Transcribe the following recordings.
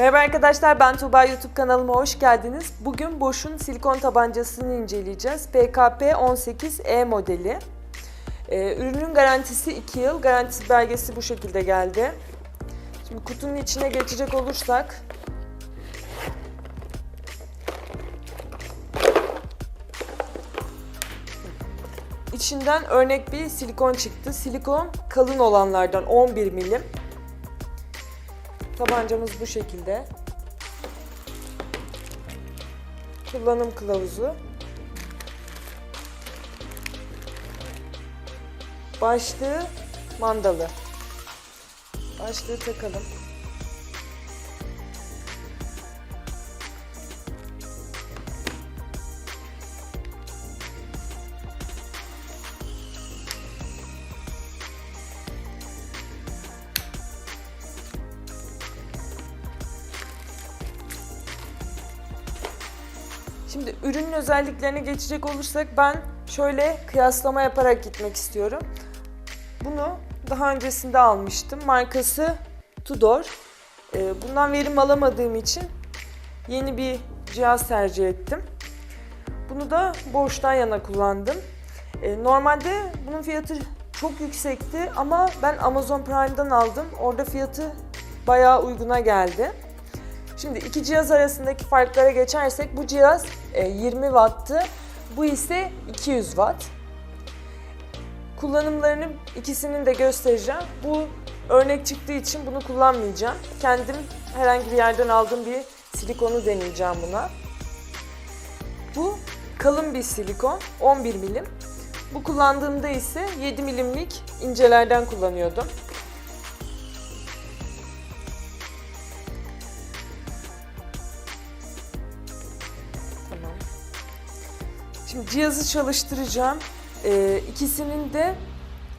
Merhaba arkadaşlar ben Tuğba YouTube kanalıma hoş geldiniz. Bugün Bosch'un silikon tabancasını inceleyeceğiz. PKP 18E modeli. Ee, ürünün garantisi 2 yıl. Garantisi belgesi bu şekilde geldi. Şimdi kutunun içine geçecek olursak İçinden örnek bir silikon çıktı. Silikon kalın olanlardan 11 milim. Tabancamız bu şekilde. Kullanım kılavuzu. Başlığı mandalı. Başlığı takalım. Şimdi ürünün özelliklerine geçecek olursak ben şöyle kıyaslama yaparak gitmek istiyorum. Bunu daha öncesinde almıştım. Markası Tudor. Ee, Bundan verim alamadığım için yeni bir cihaz tercih ettim. Bunu da borçtan yana kullandım. Ee, Normalde bunun fiyatı çok yüksekti ama ben Amazon Prime'dan aldım. Orada fiyatı bayağı uyguna geldi. Şimdi iki cihaz arasındaki farklara geçersek bu cihaz e, 20 watt'tı. Bu ise 200 watt. Kullanımlarını ikisinin de göstereceğim. Bu örnek çıktığı için bunu kullanmayacağım. Kendim herhangi bir yerden aldığım bir silikonu deneyeceğim buna. Bu kalın bir silikon, 11 milim. Bu kullandığımda ise 7 milimlik incelerden kullanıyordum. Şimdi cihazı çalıştıracağım. Ee, ikisinin de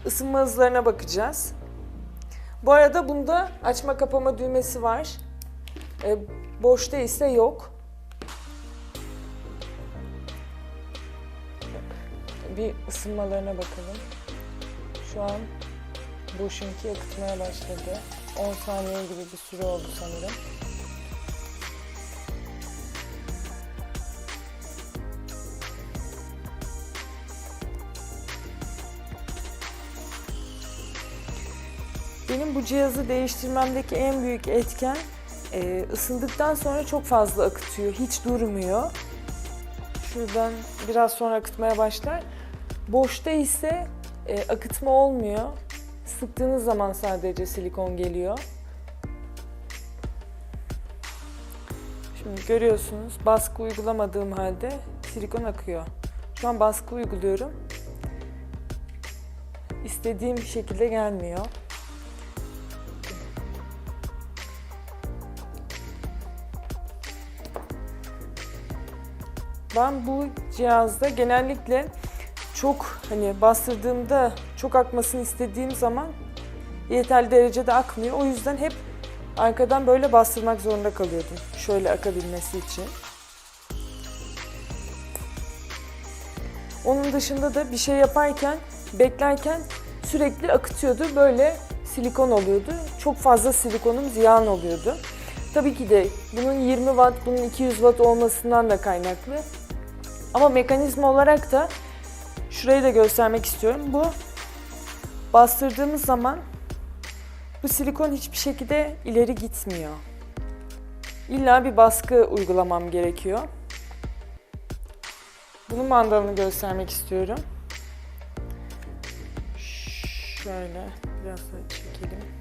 ısınma hızlarına bakacağız. Bu arada bunda açma kapama düğmesi var. Ee, boşta ise yok. Bir ısınmalarına bakalım. Şu an boşunki akıtmaya başladı. 10 saniye gibi bir süre oldu sanırım. Benim bu cihazı değiştirmemdeki en büyük etken e, ısındıktan sonra çok fazla akıtıyor, hiç durmuyor. Şuradan biraz sonra akıtmaya başlar. Boşta ise e, akıtma olmuyor. Sıktığınız zaman sadece silikon geliyor. Şimdi görüyorsunuz baskı uygulamadığım halde silikon akıyor. Şu an baskı uyguluyorum. İstediğim şekilde gelmiyor. Ben bu cihazda genellikle çok hani bastırdığımda çok akmasını istediğim zaman yeterli derecede akmıyor. O yüzden hep arkadan böyle bastırmak zorunda kalıyordum. Şöyle akabilmesi için. Onun dışında da bir şey yaparken, beklerken sürekli akıtıyordu. Böyle silikon oluyordu. Çok fazla silikonum ziyan oluyordu. Tabii ki de bunun 20 watt, bunun 200 watt olmasından da kaynaklı. Ama mekanizma olarak da şurayı da göstermek istiyorum. Bu bastırdığımız zaman bu silikon hiçbir şekilde ileri gitmiyor. İlla bir baskı uygulamam gerekiyor. Bunun mandalını göstermek istiyorum. Şöyle biraz daha çekelim.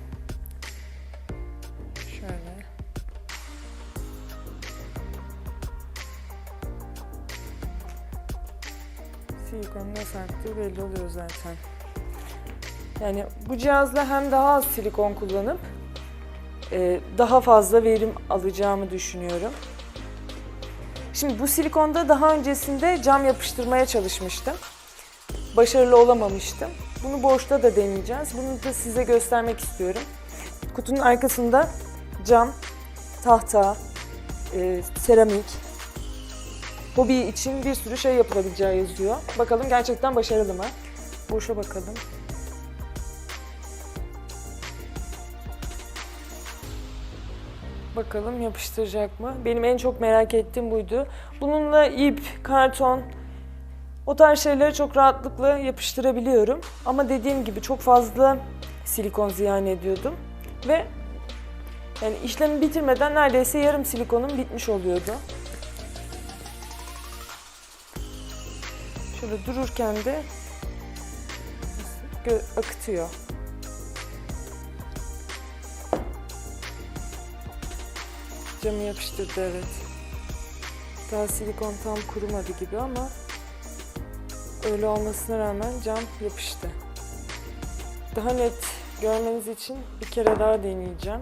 Silikonun nasıl aktığı belli oluyor zaten. Yani bu cihazla hem daha az silikon kullanıp e, daha fazla verim alacağımı düşünüyorum. Şimdi bu silikonda daha öncesinde cam yapıştırmaya çalışmıştım. Başarılı olamamıştım. Bunu boşta da deneyeceğiz. Bunu da size göstermek istiyorum. Kutunun arkasında cam, tahta, e, seramik, hobi için bir sürü şey yapılabileceği yazıyor. Bakalım gerçekten başarılı mı? Boşa bakalım. Bakalım yapıştıracak mı? Benim en çok merak ettiğim buydu. Bununla ip, karton, o tarz şeyleri çok rahatlıkla yapıştırabiliyorum. Ama dediğim gibi çok fazla silikon ziyan ediyordum. Ve yani işlemi bitirmeden neredeyse yarım silikonum bitmiş oluyordu. Şöyle dururken de akıtıyor. Camı yapıştırdı evet. Daha silikon tam kurumadı gibi ama öyle olmasına rağmen cam yapıştı. Daha net görmeniz için bir kere daha deneyeceğim.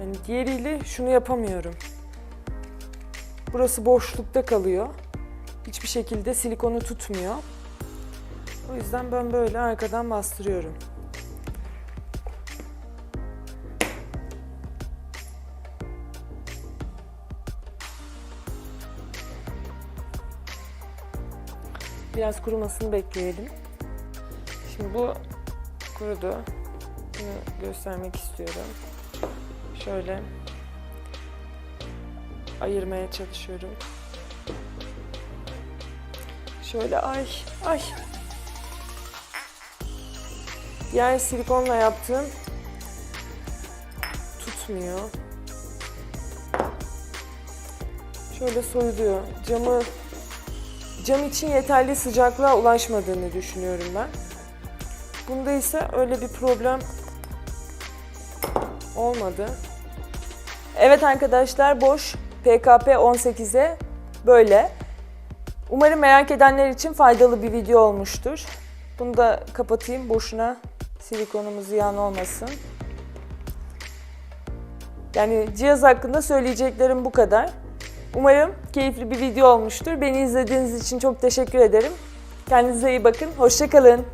Yani diğeriyle şunu yapamıyorum. Burası boşlukta kalıyor. Hiçbir şekilde silikonu tutmuyor. O yüzden ben böyle arkadan bastırıyorum. Biraz kurumasını bekleyelim. Şimdi bu kurudu. Bunu göstermek istiyorum. Şöyle ayırmaya çalışıyorum. Şöyle ay ay. Diğer silikonla yaptığım tutmuyor. Şöyle soyuluyor. Camı cam için yeterli sıcaklığa ulaşmadığını düşünüyorum ben. Bunda ise öyle bir problem olmadı. Evet arkadaşlar boş PKP 18'e böyle. Umarım merak edenler için faydalı bir video olmuştur. Bunu da kapatayım boşuna silikonumuz ziyan olmasın. Yani cihaz hakkında söyleyeceklerim bu kadar. Umarım keyifli bir video olmuştur. Beni izlediğiniz için çok teşekkür ederim. Kendinize iyi bakın. Hoşçakalın.